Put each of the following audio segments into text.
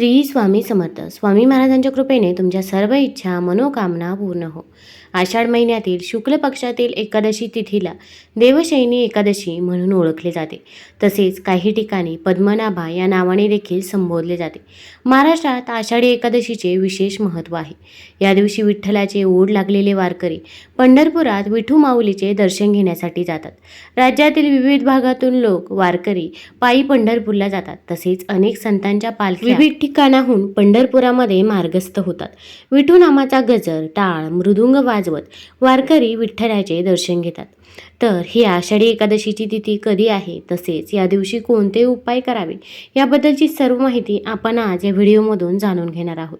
श्री स्वामी समर्थ. स्वामी महाराजांच्या कृपेने तुमच्या सर्व इच्छा मनोकामना पूर्ण हो. आषाढ महिन्यातील शुक्ल पक्षातील एकादशी तिथीला देवशैनी एकादशी म्हणून ओळखले जाते. तसेच काही ठिकाणी पद्मनाभा या नावाने देखील संबोधले जाते. महाराष्ट्रात आषाढी एकादशीचे विशेष महत्त्व आहे. या दिवशी विठ्ठलाचे ओढ लागलेले वारकरी पंढरपुरात विठू माऊलीचे दर्शन घेण्यासाठी जातात. राज्यातील विविध भागातून लोक वारकरी पायी पंढरपूरला जातात. तसेच अनेक संतांच्या पालखी विविध ठिकाणाहून पंढरपुरामध्ये मार्गस्थ होतात. विठू नामाचा गजर टाळ मृदुंग वाजवत वारकरी विठ्ठलाचे दर्शन घेतात. तर ही आषाढी एकादशीची तिथी कधी आहे? तसेच या दिवशी कोणते उपाय करावे? याबद्दलची सर्व माहिती आपण आज या व्हिडिओमधून जाणून घेणार आहोत.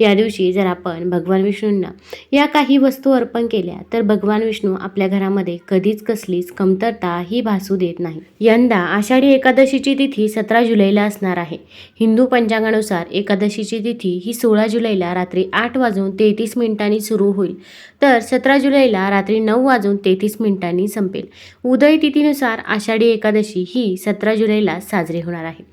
या दिवशी जर आपण भगवान विष्णूंना या काही वस्तू अर्पण केल्या तर भगवान विष्णू आपल्या घरामध्ये कधीच कसलीच कमतरता ही भासू देत नाही. यंदा आषाढी एकादशीची तिथी सतरा जुलैला असणार आहे. हिंदू पंचांगानुसार एकादशीची तिथी ही सोळा जुलैला रात्री आठ वाजून तेहतीस मिनिटांनी सुरू होईल. तर सतरा जुलैला रात्री नऊ वाजून तेहतीस मिनिटांनी संपेल. उदय तिथीनुसार आषाढी एकादशी ही सतरा जुलैला साजरी होणार आहे.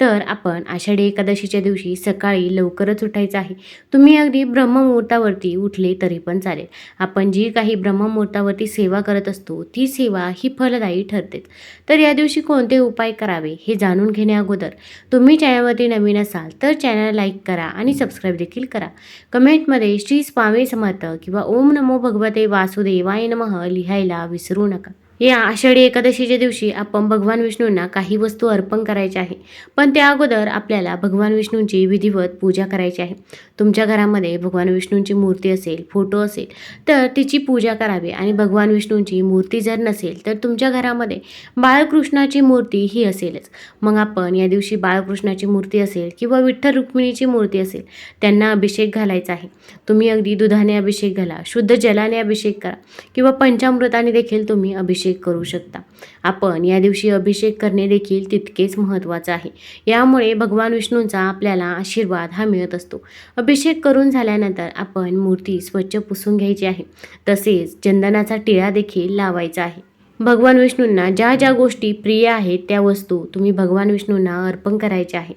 तर आपण आषाढी एकादशीच्या दिवशी सकाळी लवकरच उठायचं आहे. तुम्ही अगदी ब्रह्ममुहूर्तावरती उठले तरी पण चालेल. आपण जी काही ब्रह्ममुहूर्तावरती सेवा करत असतो ती सेवा ही फलदायी ठरते. तर या दिवशी कोणते उपाय करावे हे जाणून घेण्या अगोदर तुम्ही चॅनलवरती नवीन असाल तर चॅनल लाईक करा आणि सबस्क्राईब देखील करा. कमेंटमध्ये श्री स्वामी समर्थ किंवा ओम नमो भगवते वासुदेवाय नमः लिहायला विसरू नका. या आषाढी एकादशीच्या दिवशी आपण भगवान विष्णूंना काही वस्तू अर्पण करायच्या आहे. पण त्या अगोदर आपल्याला भगवान विष्णूंची विधिवत पूजा करायची आहे. तुमच्या घरामध्ये भगवान विष्णूंची मूर्ती असेल फोटो असेल तर तिची पूजा करावी आणि भगवान विष्णूंची मूर्ती जर नसेल तर तुमच्या घरामध्ये बाळकृष्णाची मूर्ती ही असेलच. मग आपण या दिवशी बाळकृष्णाची मूर्ती असेल किंवा विठ्ठल रुक्मिणीची मूर्ती असेल त्यांना अभिषेक घालायचा आहे. तुम्ही अगदी दुधाने अभिषेक घाला शुद्ध जलाने अभिषेक करा किंवा पंचामृताने देखील तुम्ही अभिषेक करू शकता. आपण या दिवशी अभिषेक करणे देखील तितकेच महत्त्वाचं आहे. यामुळे भगवान विष्णूंचा आपल्याला आशीर्वाद हा मिळत असतो. अभिषेक करून झाल्यानंतर आपण मूर्ती स्वच्छ पुसून घ्यायची आहे. तसेच चंदनाचा टिळा देखील लावायचा आहे. भगवान विष्णूंना ज्या ज्या गोष्टी प्रिय आहेत त्या वस्तू तुम्ही भगवान विष्णूंना अर्पण करायच्या आहे.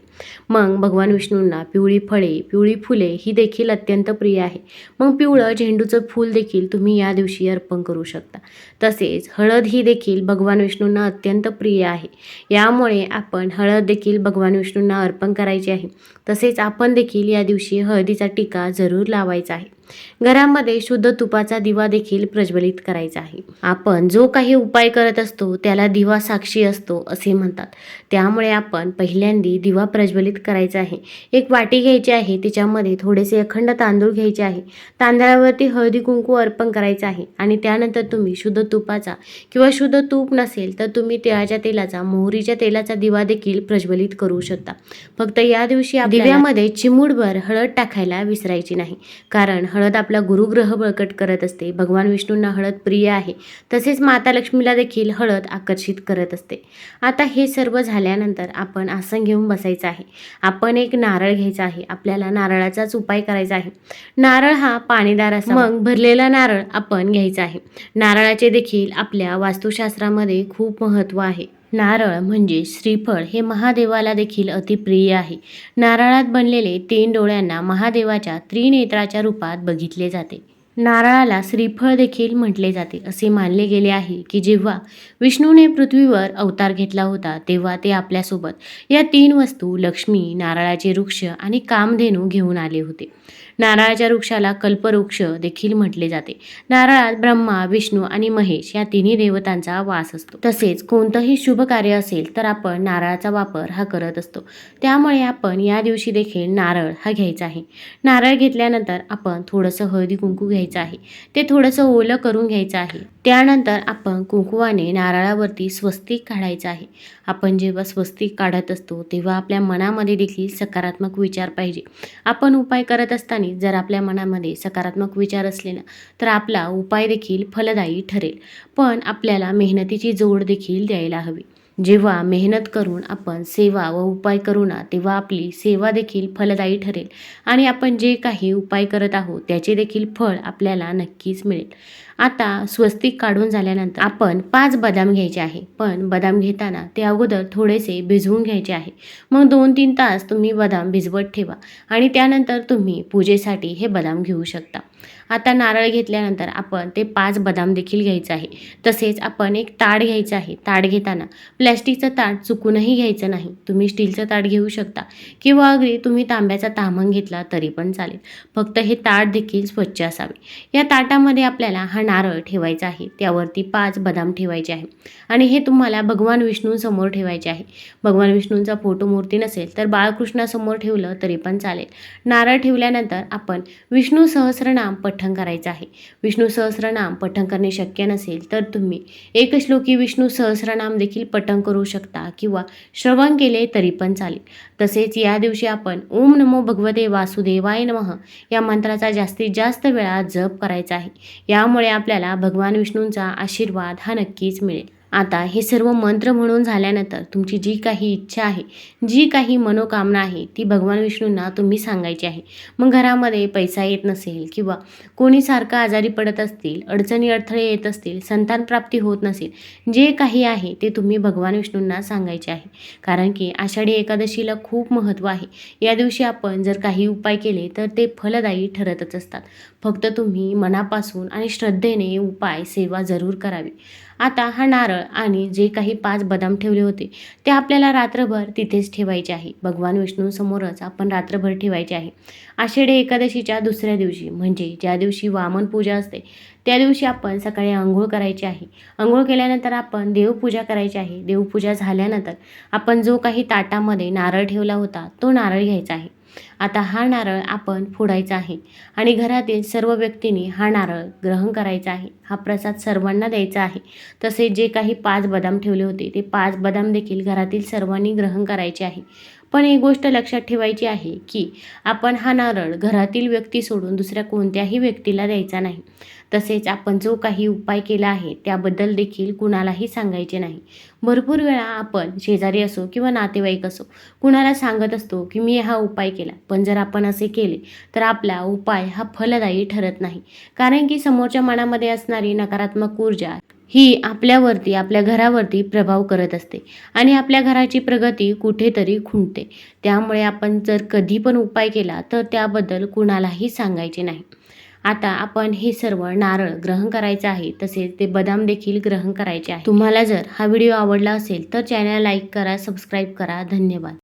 मग भगवान विष्णूंना पिवळी फळे पिवळी फुले ही देखील अत्यंत प्रिय आहे. मग पिवळं झेंडूचं फूल देखील तुम्ही या दिवशी अर्पण करू शकता. तसेच हळद ही देखील भगवान विष्णूंना अत्यंत प्रिय आहे. यामुळे आपण हळद देखील भगवान विष्णूंना अर्पण करायची आहे. तसेच आपण देखील या दिवशी हळदीचा टीका जरूर लावायचा आहे. घरामध्ये शुद्ध तुपाचा दिवा देखील प्रज्वलित करायचा आहे. आपण जो काही उपाय करत असतो त्याला दिवा साक्षी असतो असे म्हणतात. त्यामुळे आपण पहिल्यांदी दिवा प्रज्वलित करायचा आहे. एक वाटी घ्यायची आहे तिच्यामध्ये थोडेसे अखंड तांदूळ घ्यायचे आहे. तांदळावरती हळदी कुंकू अर्पण करायचं आहे आणि त्यानंतर तुम्ही शुद्ध तुपाचा. किंवा शुद्ध तूप नसेल तर तुम्ही तिळाच्या तेलाचा मोहरीच्या तेलाचा दिवा देखील प्रज्वलित करू शकता. फक्त या दिवशी दिव्यामध्ये चिमूडभर हळद टाकायला विसरायची नाही. कारण हळद आपला गुरुग्रह बळकट करत असते. भगवान विष्णूंना हळद प्रिय आहे. तसेच माता लक्ष्मीला देखील हळद आकर्षित करत असते. आता हे सर्व झाल्यानंतर आपण आसन घेऊन बसायचं आहे. आपण एक नारळ घ्यायचा आहे. आपल्याला नारळाचाच उपाय करायचा आहे. नारळ हा पाणीदार असा मग भरलेला नारळ आपण घ्यायचा आहे. नारळाचे देखील आपल्या वास्तुशास्त्रामध्ये खूप महत्त्व आहे. नारळ म्हणजे श्रीफळ हे महादेवाला देखील अतिप्रिय आहे. नारळात बनलेले तीन डोळ्यांना महादेवाच्या त्रिनेत्राच्या रूपात बघितले जाते. नारळाला श्रीफळ देखील म्हटले जाते असे मानले गेले आहे की जेव्हा विष्णूने पृथ्वीवर अवतार घेतला होता तेव्हा ते आपल्यासोबत या तीन वस्तू लक्ष्मी नारळाचे वृक्ष आणि कामधेनू घेऊन आले होते. नारळाच्या वृक्षाला कल्पवृक्ष देखील म्हटले जाते. नारळात ब्रह्मा विष्णू आणि महेश या तिन्ही देवतांचा वास असतो. तसेच कोणतंही शुभ कार्य असेल तर आपण नारळाचा वापर हा करत असतो. त्यामुळे आपण या दिवशी देखील नारळ हा घ्यायचा आहे. नारळ घेतल्यानंतर आपण थोडंसं हळदी कुंकू घ्यायचं आहे. ते थोडंसं ओलं करून घ्यायचं आहे. त्यानंतर आपण कुंकुवाने नारळावरती स्वस्तिक काढायचं आहे. आपण जेव्हा स्वस्तिक काढत असतो तेव्हा आपल्या मनामध्ये देखील सकारात्मक विचार पाहिजे. आपण उपाय करत असताना जर आपल्या मनामध्ये सकारात्मक विचार असले ना तर आपला उपाय देखील फलदायी ठरेल. पण आपल्याला मेहनतीची जोड देखील द्यायला हवी. जेव्हा मेहनत करून आपण सेवा व उपाय करू ना तेव्हा आपली सेवा देखील फलदायी ठरेल. आणि आपण जे काही उपाय करत आहोत त्याचे देखील फळ आपल्याला नक्कीच मिळेल. आता स्वस्तिक काढून झाल्यानंतर आपण पाच बदाम घ्यायचे आहे. पण बदाम घेताना ते अगोदर थोडेसे भिजवून घ्यायचे आहे. मग दोन तीन तास तुम्ही बदाम भिजवत ठेवा आणि त्यानंतर तुम्ही पूजेसाठी हे बदाम घेऊ शकता. आता नारळ घेतल्यानंतर आपण ते पाच बदाम देखील घ्यायचं आहे. तसेच आपण एक ताट घ्यायचं आहे. ताड घेताना प्लॅस्टिकचं ताट चुकूनही घ्यायचं नाही. तुम्ही स्टीलचं ताट घेऊ शकता. किंवा अगदी तुम्ही तांब्याचा तामण घेतला तरी पण चालेल. फक्त हे ताट देखील स्वच्छ असावे. या ताटामध्ये आपल्याला हा नारळ ठेवायचा आहे. त्यावरती पाच बदाम ठेवायचे आहे. आणि हे तुम्हाला भगवान विष्णूंसमोर ठेवायचे आहे. भगवान विष्णूंचा फोटो मूर्ती नसेल तर बाळकृष्णासमोर ठेवलं तरी पण चालेल. नारळ ठेवल्यानंतर आपण विष्णू सहस्रनाम पठण करायचं आहे. विष्णू सहस्रनाम पठण करणे शक्य नसेल तर तुम्ही एक श्लोकी विष्णू सहस्रनाम देखील पठण करू शकता किंवा श्रवण केले तरी पण चालेल. तसेच या दिवशी आपण ओम नमो भगवते वासुदेवाय नमः या मंत्राचा जास्तीत जास्त वेळा जप करायचा आहे. यामुळे आपल्याला भगवान विष्णूंचा आशीर्वाद हा नक्कीच मिळेल. आता हे सर्व मंत्र म्हणून झाल्यानंतर तुमची जी काही इच्छा आहे जी काही मनोकामना आहे ती भगवान विष्णूंना तुम्ही सांगायची आहे. मग घरामध्ये पैसा येत नसेल किंवा कोणी सारखं आजारी पडत असतील अडचणी अडथळे येत असतील संतान प्राप्ती होत नसेल जे काही आहे ते तुम्ही भगवान विष्णूंना सांगायचे आहे. कारण की आषाढी एकादशीला खूप महत्त्व आहे. या दिवशी आपण जर काही उपाय केले तर ते फलदायी ठरतच असतात. फक्त तुम्ही मनापासून आणि श्रद्धेने उपाय सेवा जरूर करावी. आता हा नारळ आणि जे काही पाच बदाम ठेवले होते ते आपल्याला रात्रभर तिथेच ठेवायचे आहे. भगवान विष्णूंसमोरच आपण रात्रभर ठेवायचे आहे. आषाढी एकादशीच्या दुसऱ्या दिवशी म्हणजे ज्या दिवशी वामन पूजा असते त्या दिवशी आपण सकाळी आंघोळ करायची आहे. आंघोळ केल्यानंतर आपण देवपूजा करायची आहे. देवपूजा झाल्यानंतर आपण जो काही ताटामध्ये नारळ ठेवला होता तो नारळ घ्यायचा आहे. आता हा नारळ आपण फोडायचा आहे आणि घरातील सर्व व्यक्तींनी हा नारळ ग्रहण करायचा आहे. हा प्रसाद सर्वांना द्यायचा आहे. तसे जे काही पाच बदाम ठेवले होते ते पाच बदाम देखील घरातील सर्वांनी ग्रहण करायचे आहे. पण एक गोष्ट लक्षात ठेवायची आहे की आपण हा नारळ घरातील व्यक्ती सोडून दुसऱ्या कोणत्याही व्यक्तीला द्यायचा नाही. तसेच आपण जो काही उपाय केला आहे त्याबद्दल देखील कुणालाही सांगायचे नाही. भरपूर वेळा आपण शेजारी असो किंवा नातेवाईक असो कुणाला सांगत असतो की मी हा उपाय केला पण जर आपण असे केले तर आपला उपाय हा फलदायी ठरत नाही. कारण की समोरच्या मनामध्ये असणारी नकारात्मक ऊर्जा ही आपल्यावरती आपल्या घरावरती प्रभाव करत असते आणि आपल्या घराची प्रगती कुठेतरी खुंटते. त्यामुळे आपण जर कधी पण उपाय केला तर त्याबद्दल कुणालाही सांगायचे नाही. आता आपण हे सर्व नारळ ग्रहण करायचं आहे तसेच ते बदाम देखील ग्रहण करायचे आहे. तुम्हाला जर हा व्हिडिओ आवडला असेल तर चॅनल लाईक करा सबस्क्राईब करा. धन्यवाद.